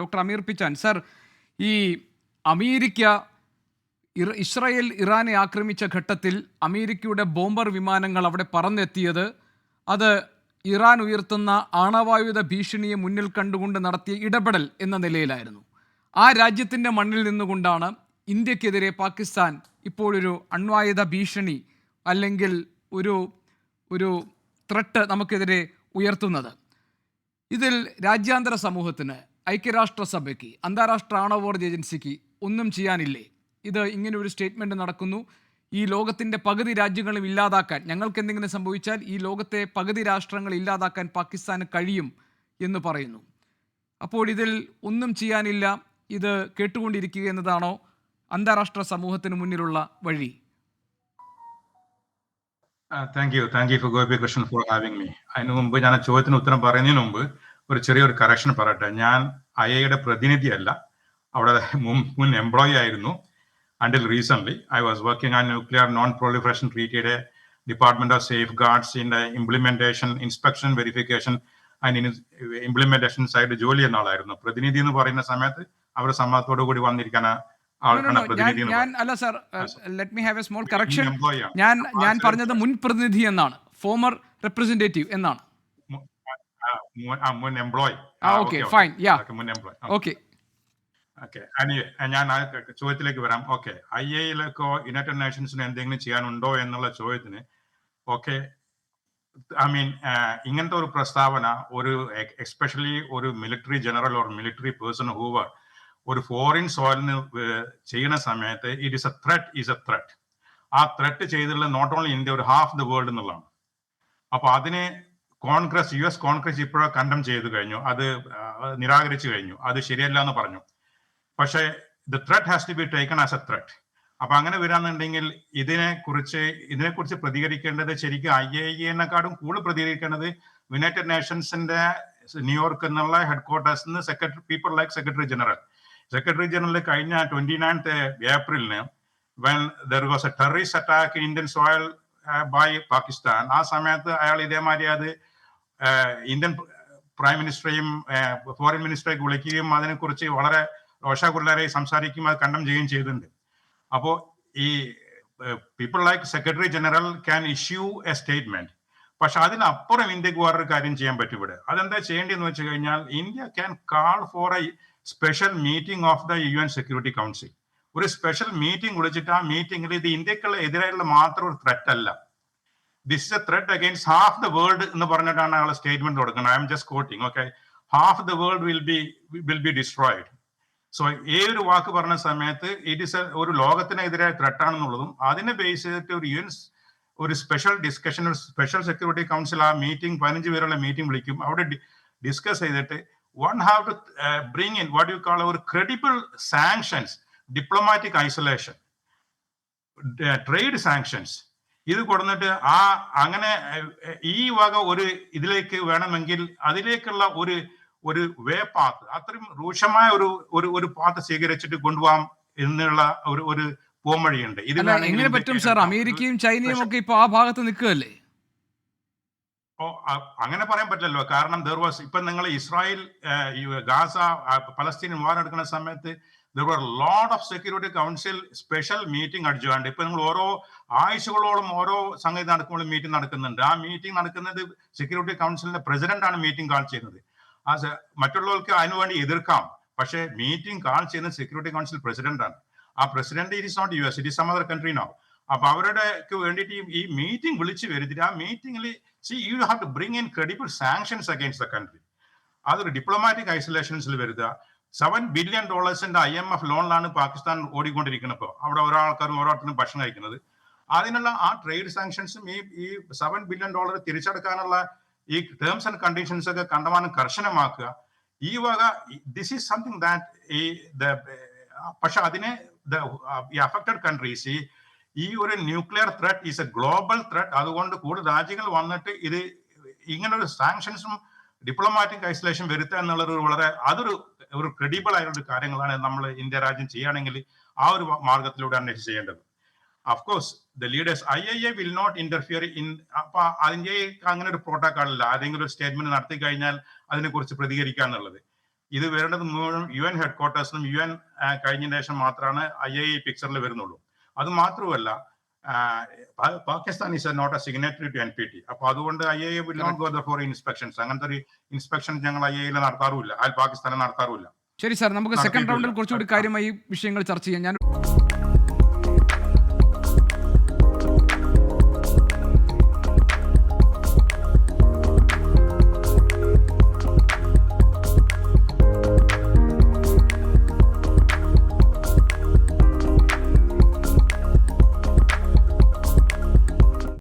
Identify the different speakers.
Speaker 1: Doctor Ameer Pichan. Sir ഈ America Israel ഇറാനെ ആക്രമിച്ച ഘട്ടത്തിൽ അമേരിക്കയുടെ ബോംബർ വിമാനങ്ങൾ അവിടെ പറന്നെത്തിയത് അത് ഇറാൻ ഉയർത്തുന്ന ആണവായുധ ഭീഷണിയെ മുന്നിൽ കണ്ടുകൊണ്ട് നടത്തിയ ഇടപെടൽ എന്ന നിലയിലായിരുന്നു. ആ രാജ്യത്തിന്റെ മണ്ണിൽ നിന്നുകൊണ്ടാണ് ഇന്ത്യക്കെതിരെ പാകിസ്ഥാൻ ഇപ്പോഴൊരു അണ്വായുധ ഭീഷണി അല്ലെങ്കിൽ ഒരു ഒരു ത്രട്ട് നമുക്കെതിരെ ഉയർത്തുന്നത്. ഇതിൽ രാജ്യാന്തര സമൂഹത്തിന് ഐക്യരാഷ്ട്രസഭയ്ക്ക് അന്താരാഷ്ട്ര ആണവോർജ് ഏജൻസിക്ക് ഒന്നും ചെയ്യാനില്ലേ? ഇത് ഇങ്ങനെ ഒരു സ്റ്റേറ്റ്മെന്റ് നടക്കുന്നു. ഈ ലോകത്തിന്റെ പകുതി രാജ്യങ്ങളും ഇല്ലാതാക്കാൻ ഞങ്ങൾക്ക് എന്തെങ്കിലും സംഭവിച്ചാൽ ഈ ലോകത്തെ പകുതി രാഷ്ട്രങ്ങൾ ഇല്ലാതാക്കാൻ പാകിസ്ഥാന് കഴിയും എന്ന് പറയുന്നു. അപ്പോൾ ഇതിൽ ഒന്നും ചെയ്യാനില്ല. ഇത് കേട്ടുകൊണ്ടിരിക്കുക എന്നതാണോ അന്താരാഷ്ട്ര സമൂഹത്തിന് മുന്നിലുള്ള വഴി?
Speaker 2: Thank you thank you for Gopi Krishnan for having me അതിന് മുമ്പ് ഞാൻ ചോദ്യത്തിന് ഉത്തരം പറയുന്നതിന് മുമ്പ് ഒരു ചെറിയൊരു കറക്ഷൻ പറയട്ടെ. ഞാൻ ഐ ഐയുടെ പ്രതിനിധിയല്ല. അവിടെ മുൻ മുൻ എംപ്ലോയി ആയിരുന്നു. Until recent I was working an nuclear non proliferation ട്രീറ്റിയുടെ department of safeguards in implementation inspection verification and implementation side ജോലി എന്ന ആളായിരുന്നു. പ്രതിനിധി എന്ന് പറയുന്ന സമയത്ത് അവരുടെ സമ്മതത്തോടു കൂടി വന്നിരിക്കാൻ
Speaker 1: ഞാൻ ഞാൻ അല്ല sir let me have a small correction ഞാൻ ഞാൻ പറഞ്ഞത് മുൻ പ്രതിനിധി എന്നാണ്. ഫോമർ റെപ്രസെന്റേറ്റീവ് എന്നാണ്.
Speaker 2: മുൻ- എംപ്ലോയി
Speaker 1: ഓക്കെ ഫൈൻ യാ
Speaker 2: മുൻ എംപ്ലോയി
Speaker 1: ഓക്കെ
Speaker 2: ഓക്കെ ഞാൻ ചോദ്യത്തിലേക്ക് വരാം. ഓക്കെ ഐ എയിലേക്കോ യുണൈറ്റഡ് നേഷൻസിന് എന്തെങ്കിലും ചെയ്യാനുണ്ടോ എന്നുള്ള ചോദ്യത്തിന് ഓക്കെ ഐ മീൻ ഇങ്ങനത്തെ ഒരു പ്രസ്താവന ഒരു എസ്പെഷ്യലി ഒരു military general or military person whoever ഒരു ഫോറിൻ സോയിലിന് ചെയ്യുന്ന സമയത്ത് it is a threat is a threat ആ ത്രെറ്റ് ചെയ്തിട്ടുള്ള നോട്ട് ഓൺലി ഇന്ത്യ ഒരു ഹാഫ് ദ വേൾഡ് എന്നുള്ളതാണ്. അപ്പൊ അതിനെ കോൺഗ്രസ് യു എസ് കോൺഗ്രസ് ഇപ്പോഴും കണ്ടം ചെയ്തു കഴിഞ്ഞു. അത് നിരാകരിച്ചു കഴിഞ്ഞു. അത് ശരിയല്ല എന്ന് പറഞ്ഞു. പക്ഷേ the threat has to be taken as a threat അപ്പൊ അങ്ങനെ വരാന്നുണ്ടെങ്കിൽ ഇതിനെ കുറിച്ച് ഇതിനെ കുറിച്ച് പ്രതികരിക്കേണ്ടത് ശരിക്കും ഐ എ എന്നെക്കാളും കൂടുതൽ പ്രതികരിക്കേണ്ടത് യുണൈറ്റഡ് നേഷൻസിന്റെ ന്യൂയോർക്ക് എന്നുള്ള ഹെഡ് ക്വാർട്ടേഴ്സ് നിന്ന് secretary people like secretary general secretary general കഴിഞ്ഞ twenty ninth ഏപ്രിലിന് when there was a terrorist attack Indian soil by Pakistan ആ സമയത്ത് അയാൾ ഇതേമാതിരി അത് ഇന്ത്യൻ പ്രൈം മിനിസ്റ്ററെയും ഫോറിൻ മിനിസ്റ്ററെയൊക്കെ വിളിക്കുകയും അതിനെക്കുറിച്ച് വളരെ രോഷാകുലരായി സംസാരിക്കുകയും അത് കണ്ടം ചെയ്യുകയും ചെയ്തിട്ടുണ്ട്. അപ്പോൾ ഈ people like secretary general can issue a statement പക്ഷെ അതിനപ്പുറം ഇന്ത്യയ്ക്ക് വേറൊരു കാര്യം ചെയ്യാൻ പറ്റും ഇവിടെ. അതെന്താ ചെയ്യേണ്ടതെന്ന് വെച്ച് കഴിഞ്ഞാൽ India can call for a special meeting of the U N security council ഒരു സ്പെഷ്യൽ മീറ്റിംഗ് വിളിച്ചിട്ട് ആ മീറ്റിംഗിൽ ഇത് ഇന്ത്യക്കുള്ള എതിരായുള്ള മാത്രം ഒരു ത്രെറ്റ് അല്ല. This is a threat against half the world എന്ന് പറഞ്ഞിട്ടാണ് അയാൾ സ്റ്റേറ്റ്മെന്റ് കൊടുക്കുന്നത്. I'm just quoting okay half the world will be will be destroyed so uh ഒരു വാക്ക് പറഞ്ഞ സമയത്ത് ഇറ്റ് ഇസ് ഒരു ലോകത്തിനെതിരായ ത്രെട്ടാണെന്നുള്ളതും അതിനെ ബേസ് ചെയ്തിട്ട് ഒരു യു എൻ ഒരു സ്പെഷ്യൽ ഡിസ്കഷൻ ഒരു സ്പെഷ്യൽ സെക്യൂരിറ്റി കൗൺസിൽ ആ മീറ്റിംഗ് പതിനഞ്ച് പേരുള്ള മീറ്റിംഗ് വിളിക്കും. അവിടെ ഡിസ്കസ് ചെയ്തിട്ട് one have to bring in what you call ഒരു credible sanctions diplomatic isolation trade sanctions ഇത് കൊടുത്തിട്ട് ആ അങ്ങനെ ഈ വക ഒരു ഇതിലേക്ക് വേണമെങ്കിൽ അതിലേക്കുള്ള ഒരു ഒരു വേ പാത്ത് അത്രയും രൂക്ഷമായ ഒരു ഒരു ഒരു പാത്ത് സ്വീകരിച്ചിട്ട് കൊണ്ടുപോകാം എന്നുള്ള ഒരു ഒരു പോംവഴിയുണ്ട് ഇത്
Speaker 1: അല്ല
Speaker 2: വേണമെങ്കിൽ
Speaker 1: എങ്ങനെ പറ്റും സാർ? അമേരിക്കയും ചൈനയും ഒക്കെ ഇപ്പൊ ആ ഭാഗത്ത് നിൽക്കുകയല്ലേ?
Speaker 2: അങ്ങനെ പറയാൻ പറ്റില്ലല്ലോ. കാരണം ദർ വാസ് ഇപ്പൊ നിങ്ങൾ ഇസ്രായേൽ ഗാസ പലസ്തീൻ വാർ എടുക്കുന്ന സമയത്ത് lot of security council special meeting അടിച്ചുകൊണ്ട്. ഇപ്പൊ നിങ്ങൾ ഓരോ ആഴ്ചകളോളം ഓരോ സംഗതി നടക്കുമ്പോൾ മീറ്റിംഗ് നടക്കുന്നുണ്ട്. ആ മീറ്റിംഗ് നടക്കുന്നത് സെക്യൂരിറ്റി കൗൺസിലിന്റെ പ്രസിഡന്റ് ആണ് മീറ്റിംഗ് കാൾ ചെയ്യുന്നത്. ആ മറ്റുള്ളവർക്ക് അതിനുവേണ്ടി എതിർക്കാം. പക്ഷേ മീറ്റിംഗ് കാൾ ചെയ്യുന്നത് സെക്യൂരിറ്റി കൗൺസിൽ പ്രസിഡന്റ് ആണ്. ആ president it is not U S it is some other country no അപ്പൊ അവരുടെ വേണ്ടിയിട്ട് ഈ- മീറ്റിംഗ് വിളിച്ചു വരുത്തിട്ട് ആ മീറ്റിംഗിൽ see you have to bring in credible sanctions against the country അതൊരു ഡിപ്ലോമാറ്റിക് ഐസൊലേഷൻസിൽ വരുത്തുക സെവൻ ബില്യൺ ഡോളേഴ്സിന്റെ ഐ എം എഫ് ലോണിലാണ് പാകിസ്ഥാൻ ഓടിക്കൊണ്ടിരിക്കുന്നത്. ഇപ്പോൾ അവിടെ ഓരോ ആൾക്കാരും ഓരോരുത്തരും ഭക്ഷണം കഴിക്കുന്നത്. അതിനുള്ള ആ ട്രേഡ് സാങ്ഷൻസും ഈ ഈ സെവൻ ബില്യൺ ഡോളർ തിരിച്ചെടുക്കാനുള്ള ഈ ടേംസ് ആൻഡ് കണ്ടീഷൻസ് ഒക്കെ കണ്ടമാനം കർശനമാക്കുക. ഈ വക ദിസ് ഈസ് സംതിങ് ദാറ്റ് ഈ പക്ഷെ അതിനെ ഈ അഫക്റ്റഡ് കൺട്രീസ് ഈ ഈ ഒരു nuclear threat is a global threat അതുകൊണ്ട് കൂടുതൽ രാജ്യങ്ങൾ വന്നിട്ട് ഇത് ഇങ്ങനൊരു സാങ്ഷൻസും ഡിപ്ലോമാറ്റിക് ഐസൊലേഷൻ വരുത്തുക ഒരു വളരെ അതൊരു ഒരു ക്രെഡിബിൾ ആയിട്ടുള്ള കാര്യങ്ങളാണ് നമ്മൾ ഇന്ത്യ രാജ്യം ചെയ്യുകയാണെങ്കിൽ ആ ഒരു മാർഗത്തിലൂടെയാണ് ഇത് ചെയ്യേണ്ടത്. Of course the leaders I I A will not interfere in അപ്പൊ അതിന്റെ അങ്ങനെ ഒരു പ്രോട്ടോകോൾ ഇല്ല ആരെങ്കിലും ഒരു സ്റ്റേറ്റ്മെന്റ് നടത്തി കഴിഞ്ഞാൽ അതിനെക്കുറിച്ച് പ്രതികരിക്കുക എന്നുള്ളത്. ഇത് വരേണ്ടത് മുഴുവൻ യു എൻ ഹെഡ് ക്വാർട്ടേഴ്സിനും യു എൻ കഴിഞ്ഞ ശേഷം മാത്രമാണ് ഐ ഐ പിക്ചറിൽ വരുന്നുള്ളൂ. അത് മാത്രമല്ല Pakistan is not a signatory to N P T അപ്പൊ അതുകൊണ്ട് I I will not go for inspections അങ്ങനത്തെ ഒരു ഇൻസ്പെക്ഷൻ ഞങ്ങൾ ഐ എയിൽ നടത്താറുമില്ല. അയൽ പാകിസ്ഥാനെ നടത്താറുമില്ല.
Speaker 1: ശരി സാർ നമുക്ക് സെക്കൻഡ് റൗണ്ടിൽ കുറച്ചുകൂടി കാര്യമായി വിഷയങ്ങൾ ചർച്ച ചെയ്യാം. ഞാൻ